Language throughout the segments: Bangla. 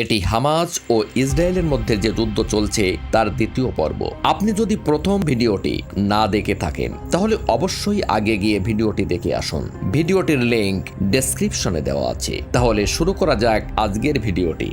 এটি হামাজ ও ইসরায়েলের মধ্যে যে যুদ্ধ চলছে, তার দ্বিতীয় পর্ব। আপনি যদি প্রথম ভিডিওটি না দেখে থাকেন, তাহলে অবশ্যই আগে গিয়ে ভিডিওটি দেখে আসুন। ভিডিওটির লিঙ্ক ডেসক্রিপশনে দেওয়া আছে। তাহলে শুরু করা যাক আজকের ভিডিওটি।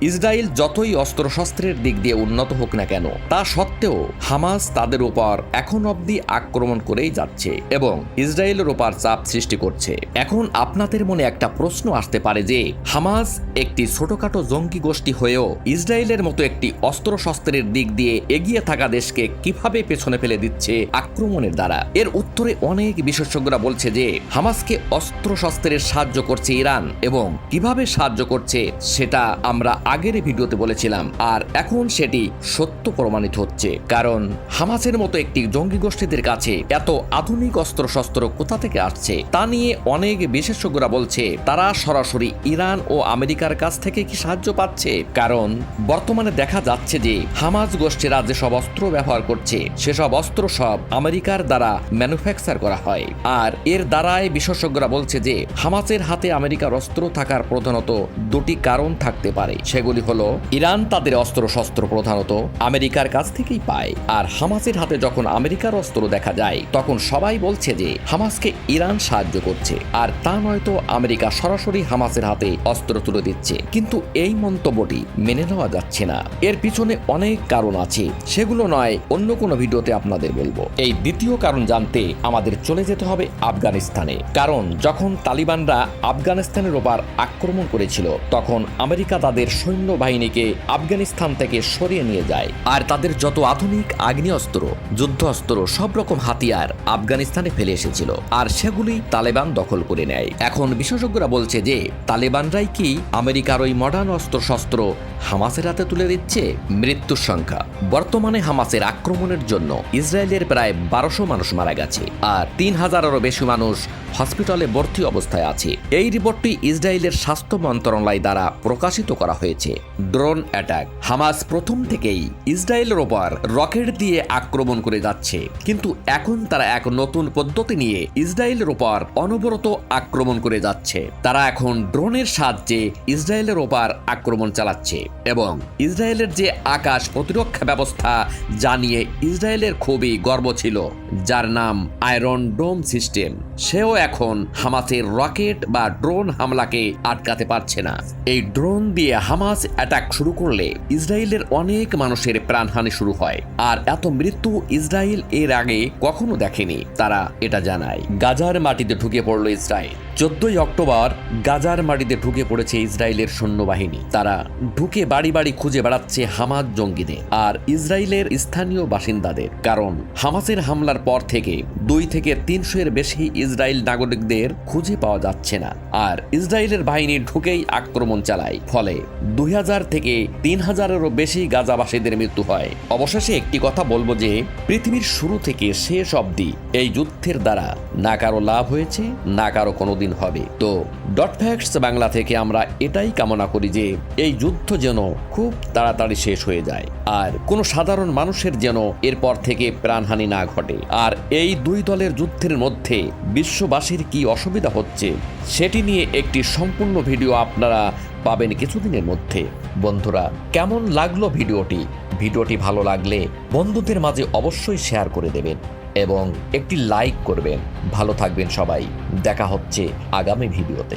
ইসরায়েল যতই অস্ত্রশস্ত্রের দিক দিয়ে উন্নত হোক না কেন, তা সত্ত্বেও হামাস তাদের উপর এখন অবধি আক্রমণ করেই যাচ্ছে এবং ইসরায়েলের উপর চাপ সৃষ্টি করছে। এখন আপনাদের মনে একটা প্রশ্ন আসতে পারে যে, হামাস একটি ছোটখাটো জঙ্গি গোষ্ঠী হয়েও ইসরায়েলের মতো একটি অস্ত্রশস্ত্রের দিক দিয়ে এগিয়ে থাকা দেশকে কীভাবে পেছনে ফেলে দিচ্ছে আক্রমণের দ্বারা? এর উত্তরে অনেক বিশেষজ্ঞরা বলছে যে, হামাসকে অস্ত্রশস্ত্রের সাহায্য করছে ইরান এবং কীভাবে সাহায্য করছে সেটা আমরা আগের ভিডিওতে বলেছিলাম, আর এখন সেটি সত্য প্রমাণিত হচ্ছে। কারণ হামাসের মতো একটি জঙ্গি গোষ্ঠীদের কাছে এত আধুনিক অস্ত্রশস্ত্র কোথা থেকে আসছে, তা নিয়ে অনেক বিশেষজ্ঞরা বলছে, তারা সরাসরি ইরান ও আমেরিকার কাছ থেকে কি সাহায্য পাচ্ছে? কারণ বর্তমানে দেখা যাচ্ছে যে হামাজ গোষ্ঠীরা যেসব অস্ত্র ব্যবহার করছে, সেসব অস্ত্র সব আমেরিকার দ্বারা ম্যানুফ্যাকচার করা হয়। আর এর দ্বারাই বিশেষজ্ঞরা বলছে যে, হামাসের হাতে আমেরিকার অস্ত্র থাকার প্রধানত দুটি কারণ থাকতে পারে। সেগুলি হলো, ইরান তাদের অস্ত্র শস্ত্র প্রধানত আমেরিকার কাছ থেকেই পায়, আর হামাসের হাতে যখন আমেরিকার অস্ত্র দেখা যায়, তখন সবাই বলছে যে হামাসকে ইরান সাহায্য করছে, আর তা নয়তো আমেরিকা সরাসরি হামাসের হাতে অস্ত্র তুলে দিচ্ছে। কিন্তু এই মন্তব্যটি মেনে নেওয়া যাচ্ছে না। এর পিছনে অনেক কারণ আছে, সেগুলো নয় অন্য কোনো ভিডিওতে আপনাদের বলব। এই দ্বিতীয় কারণ জানতে আমাদের চলে যেতে হবে আফগানিস্তানে। কারণ যখন তালিবানরা আফগানিস্তানের ওপর আক্রমণ করেছিল, তখন আমেরিকা তাদের সৈন্যবাহিনীকে আফগানিস্তান থেকে সরিয়ে নিয়ে যায়। আর তাদের যত আধুনিক আগ্নেয়াস্ত্র যুদ্ধ অস্ত্র সব রকম হাতিয়ার আফগানিস্তানে ফেলে এসেছিল। আর সেগুলি তালেবান দখল করে নেয়। এখন বিশেষজ্ঞরা বলছে যে, তালেবানরাই কি আমেরিকার ওই মডার্ন অস্ত্র শস্ত্র হামাসের হাতে তুলে দিচ্ছে? মৃত্যুর সংখ্যা। বর্তমানে হামাসের আক্রমণের জন্য ইসরায়েলের প্রায় বারোশো মানুষ মারা গেছে। আর তিন হাজারেরও বেশি মানুষ হসপিটালে ভর্তি অবস্থায় আছে। এই রিপোর্টটি ইসরায়েলের স্বাস্থ্য মন্ত্রণালয় দ্বারা প্রকাশিত করা হয়েছে। Drone attack. হামাস প্রথম থেকেই ইসরায়েলের ওপর রকেট দিয়ে আক্রমণ করে যাচ্ছে। কিন্তু এখন তারা এক নতুন পদ্ধতি নিয়ে ইসরায়েলের ওপর অনবরত আক্রমণ করে যাচ্ছে। তারা এখন ড্রোনের সাহায্যে ইসরায়েলের ওপর আক্রমণ চালাচ্ছে এবং ইসরায়েলের যে আকাশ প্রতিরক্ষা ব্যবস্থা জানিয়ে ইসরায়েলের খুবই গর্ব ছিল, যার নাম আয়রন ডোম সিস্টেম, সেও এখন হামাসের রকেট বা ড্রোন হামলাকে আটকাতে পারছে না। এই ড্রোন দিয়ে হামাস অ্যাটাক শুরু করলে ইসরায়েলের অনেক মানুষের প্রাণহানি শুরু হয়। আর এত মৃত্যু ইসরায়েল এর আগে কখনো দেখেনি, তারা এটা জানায়। গাজার মাটিতে ঢুকে পড়ল ইসরায়েল। চোদ্দই অক্টোবর গাজার মাটিতে ঢুকে পড়েছে ইসরায়েলের সৈন্যবাহিনী। তারা ঢুকে বাড়ি বাড়ি খুঁজে বেড়াচ্ছে হামাজ জঙ্গিদের আর ইসরায়েলের স্থানীয় বাসিন্দাদের। কারণ হামাসের হামলার পর থেকে দুই থেকে তিনশো এর বেশি ইসরায়েল নাগরিকদের খুঁজে পাওয়া যাচ্ছে না। আর ইসরায়েলের বাহিনী ঢুকেই আক্রমণ চালায়। ফলে দুই হাজার থেকে তিন হাজারেরও বেশি গাজাবাসীদের মৃত্যু হয়। অবশেষে একটি কথা বলব যে, পৃথিবীর শুরু থেকে শেষ অবধি এই যুদ্ধের দ্বারা না কারও লাভ হয়েছে, না কারও কোনোদিন হবে। তো ডট ফ্যাক্টস বাংলা থেকে আমরা এটাই কামনা করি যে এই যুদ্ধ যেন খুব তাড়াতাড়ি শেষ হয়ে যায় আর কোনো সাধারণ মানুষের যেন এরপর থেকে প্রাণহানি না ঘটে। আর এই দুই দলের যুদ্ধের মধ্যে বিশ্ববাসীর কি অসুবিধা হচ্ছে সেটি নিয়ে একটি সম্পূর্ণ ভিডিও আপনারা পাবেন কিছুদিনের মধ্যে। বন্ধুরা, কেমন লাগল ভিডিওটি? ভিডিওটি ভালো লাগলে বন্ধুদের মাঝে অবশ্যই শেয়ার করে দেবেন। এবং একটি লাইক করবেন। ভালো থাকবেন সবাই। দেখা হচ্ছে আগামী ভিডিওতে।